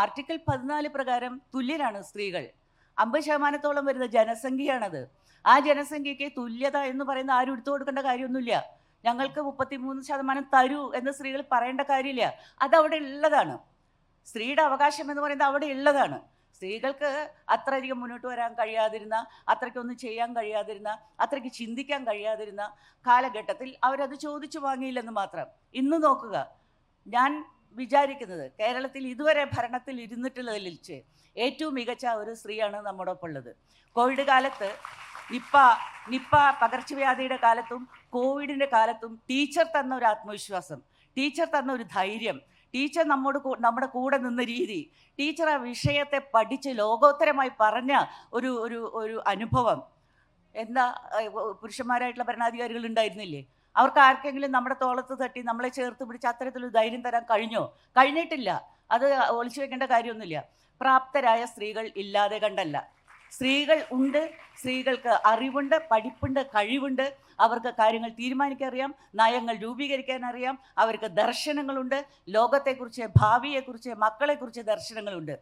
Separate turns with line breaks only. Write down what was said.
Article പതിനാല് പ്രകാരം തുല്യരാണ് സ്ത്രീകൾ. അമ്പത് ശതമാനത്തോളം വരുന്ന ജനസംഖ്യയാണത്. ആ ജനസംഖ്യയ്ക്ക് തുല്യത എന്ന് പറയുന്ന ആരും എടുത്തു കൊടുക്കേണ്ട കാര്യമൊന്നുമില്ല. ഞങ്ങൾക്ക് മുപ്പത്തിമൂന്ന് ശതമാനം തരൂ എന്ന് സ്ത്രീകൾ പറയേണ്ട കാര്യമില്ല. അതവിടെ ഉള്ളതാണ്. സ്ത്രീയുടെ അവകാശം എന്ന് പറയുന്നത് അവിടെ ഉള്ളതാണ്. സ്ത്രീകൾക്ക് അത്രയധികം മുന്നോട്ട് വരാൻ കഴിയാതിരുന്ന അത്രയ്ക്കൊന്നും ചെയ്യാൻ കഴിയാതിരുന്ന അത്രയ്ക്ക് ചിന്തിക്കാൻ കഴിയാതിരുന്ന കാലഘട്ടത്തിൽ അവരത് ചോദിച്ചു വാങ്ങിയില്ലെന്ന് മാത്രം. ഇന്ന് നോക്കുക. ഞാൻ വിചാരിക്കുന്നത്. കേരളത്തിൽ ഇതുവരെ ഭരണത്തിൽ ഇരുന്നിട്ടുള്ളതിൽ ഏറ്റവും മികച്ച ഒരു സ്ത്രീയാണ് നമ്മുടെ ഒപ്പം ഉള്ളത്. കോവിഡ് കാലത്ത് നിപ്പ നിപ്പ പകർച്ചവ്യാധിയുടെ കാലത്തും കോവിഡിന്റെ കാലത്തും ടീച്ചർ തന്ന ഒരു ആത്മവിശ്വാസം ടീച്ചർ തന്ന ഒരു ധൈര്യം ടീച്ചർ നമ്മോട് നമ്മുടെ കൂടെ നിന്ന രീതി ടീച്ചർ ആ വിഷയത്തെ പഠിച്ച് ലോകോത്തരമായി പറഞ്ഞ ഒരു ഒരു ഒരു അനുഭവം. എന്താ പുരുഷന്മാരായിട്ടുള്ള ഭരണാധികാരികൾ ഉണ്ടായിരുന്നില്ലേ? അവർക്ക് ആർക്കെങ്കിലും നമ്മുടെ തോളത്ത് തട്ടി നമ്മളെ ചേർത്ത് പിടിച്ച് അത്തരത്തിലൊരു ധൈര്യം തരാൻ കഴിഞ്ഞോ? കഴിഞ്ഞിട്ടില്ല. അത് ഒളിച്ചു വെക്കേണ്ട കാര്യമൊന്നുമില്ല. പ്രാപ്തരായ സ്ത്രീകൾ ഇല്ലാതെ കണ്ടല്ല. സ്ത്രീകൾ ഉണ്ട് സ്ത്രീകൾക്ക് അറിവുണ്ട് പഠിപ്പുണ്ട് കഴിവുണ്ട്. അവർക്ക് കാര്യങ്ങൾ തീരുമാനിക്കാൻ അറിയാം നയങ്ങൾ രൂപീകരിക്കാൻ അറിയാം അവർക്ക് ദർശനങ്ങളുണ്ട്. ലോകത്തെക്കുറിച്ച് ഭാവിയെക്കുറിച്ച് മക്കളെക്കുറിച്ച് ദർശനങ്ങളുണ്ട്.